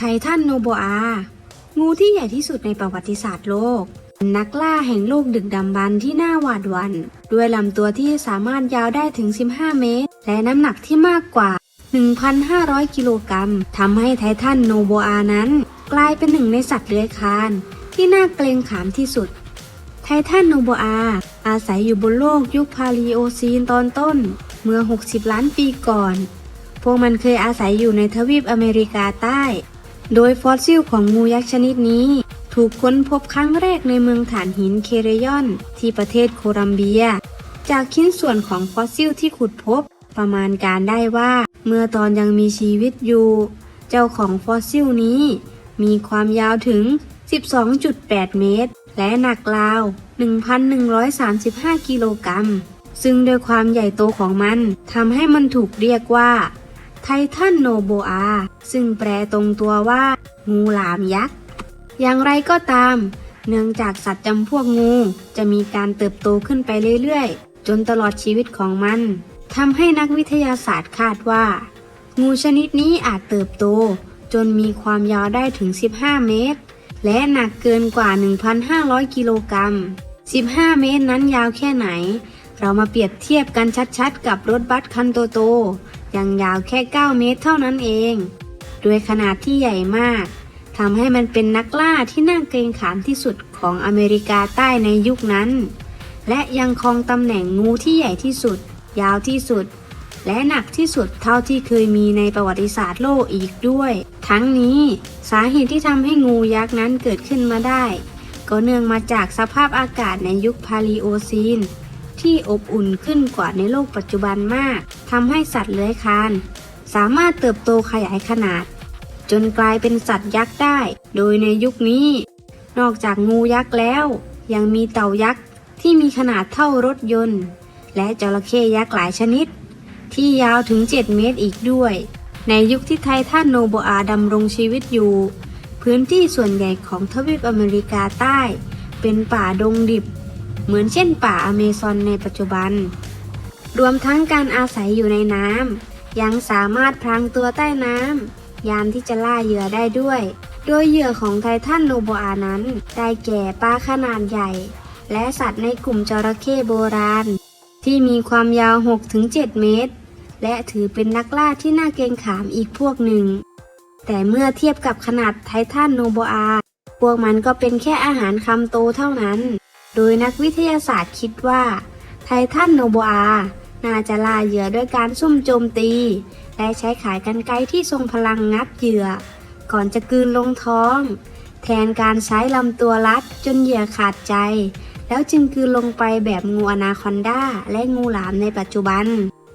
ไททันโนโบอา งูที่ใหญ่ที่สุดในประวัติศาสตร์โลกนนักล่าแห่งโลกดึกดำบรรพ์ที่น่าหวาดหวัน่นด้วยลำตัวที่สามารถยาวได้ถึง 15 เมตร และน้ำหนักที่มากกว่า 1,500 กิโลกรัมทำให้ไททันโนโบอานั้น กลายเป็นหนึ่งในสัตว์เลื้อยคลาน ที่น่าเกรงขามที่สุด ไททันโนโบอา อาศัยอยู่บนโลกยุคพาลีโอซีนตอนต้น เมื่อ 60 ล้านปีก่อน พวกมันเคยอาศัยอยู่ในทวีปอเมริกาใต้ โดยฟอสซิลของงูยักษ์ชนิดนี้ ถูกค้นพบครั้งแรกในเมืองฐานหินเคเรยอน ที่ประเทศโคลัมเบีย จากชิ้นส่วนของฟอสซิลที่ขุดพบ ประมาณการได้ว่า เมื่อตอนยังมีชีวิตอยู่ เจ้าของฟอสซิลนี้ มีความยาวถึง 12.8 เมตร และหนักราว 1,135 กิโลกรัมซึ่งด้วยความใหญ่โตของมันทำให้มันถูกเรียกว่า ไททันโนโบอา ซึ่งแปลตรงตัวว่า งูหลามยักษ์ อย่างไรก็ตาม เนื่องจากสัตว์จำพวกงูจะมีการเติบโตขึ้นไปเรื่อยๆ จนตลอดชีวิตของมันทำให้นักวิทยาศาสตร์คาดว่า งูชนิดนี้อาจเติบโต จนมีความยาวได้ถึง 15 เมตร และหนักเกินกว่า 1,500 กิโลกรัม 15 เมตรนั้นยาวแค่ไหน เรามาเปรียบเทียบกันชัดๆ กับรถบัสคันโตๆ ยังยาวแค่ 9 เมตรเท่านั้นเองด้วยขนาดที่ใหญ่มากทำให้มันเป็นนักล่าที่น่าเกรงขามที่สุดของอเมริกาใต้ในยุคนั้น และยังครองตำแหน่งงูที่ใหญ่ที่สุด ยาวที่สุด และหนักที่สุดเท่าที่เคยมีในประวัติศาสตร์โลกอีกด้วย ทั้งนี้สาเหตุที่ทำให้งูยักษ์นั้นเกิดขึ้นมาได้ ก็เนื่องมาจากสภาพอากาศในยุคพาลีโอซีน ที่อบอุ่นขึ้นกว่าในโลกปัจจุบันมากทำให้สัตว์เลื้อยคลาน สามารถเติบโตขยายขนาด จนกลายเป็นสัตว์ยักษ์ได้ โดยในยุคนี้ นอกจากงูยักษ์แล้ว ยังมีเต่ายักษ์ที่มีขนาดเท่ารถยนต์ และจระเข้ยักษ์หลายชนิด ที่ยาวถึง 7 เมตรอีกด้วย ในยุคที่ไททันโนโบอาดำรงชีวิตอยู่ พื้นที่ส่วนใหญ่ของทวีปอเมริกาใต้ เป็นป่าดงดิบ เหมือนเช่นป่าอเมซอนในปัจจุบัน รวมทั้งการอาศัยอยู่ในน้ำยังสามารถพรางตัวใต้น้ำยามที่จะล่าเหยื่อได้ด้วย โดยเหยื่อของไททันโนโบอานั้น ได้แก่ปลาขนาดใหญ่ และสัตว์ในกลุ่มจระเข้โบราณ ที่มีความยาว 6-7 เมตร และถือเป็นนักล่าที่น่าเกรงขามอีกพวกหนึ่ง แต่เมื่อเทียบกับขนาดไททันโนโบอาพวกมันก็เป็นแค่อาหารคำโตเท่านั้น โดยนักวิทยาศาสตร์คิดว่า ไททันโนโบอา น่าจะล่าเหยื่อด้วยการซุ่มโจมตี และใช้ขายกันไกที่ทรงพลังงับเหยื่อ ก่อนจะกืนลงท้อง แทนการใช้ลำตัวรัดจนเหยื่อขาดใจ แล้วจึงกืนลงไปแบบงูอนาคอนดาและงูหลามในปัจจุบัน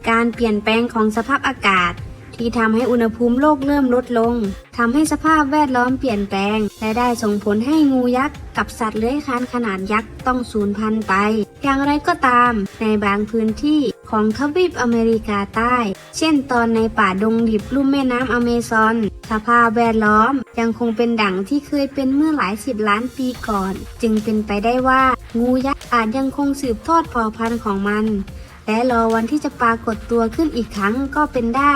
การเปลี่ยนแปลงของสภาพอากาศ ที่ทำให้อุณหภูมิโลกเริ่มลดลงทำให้สภาพแวดล้อมเปลี่ยนแปลง และได้ส่งผลให้งูยักษ์กับสัตว์เลื้อยคลานขนาดยักษ์ต้องสูญพันธุ์ไป อย่างไรก็ตาม ในบางพื้นที่ของทวีปอเมริกาใต้ เช่นตอนในป่าดงดิบลุ่มแม่น้ำอเมซอน สภาพแวดล้อมยังคงเป็นดั่งที่เคยเป็นเมื่อหลายสิบล้านปีก่อน จึงเป็นไปได้ว่า งูยักษ์อาจยังคงสืบทอดเผ่าพันธุ์ของมัน และรอวันที่จะปรากฏตัวขึ้นอีกครั้งก็เป็นได้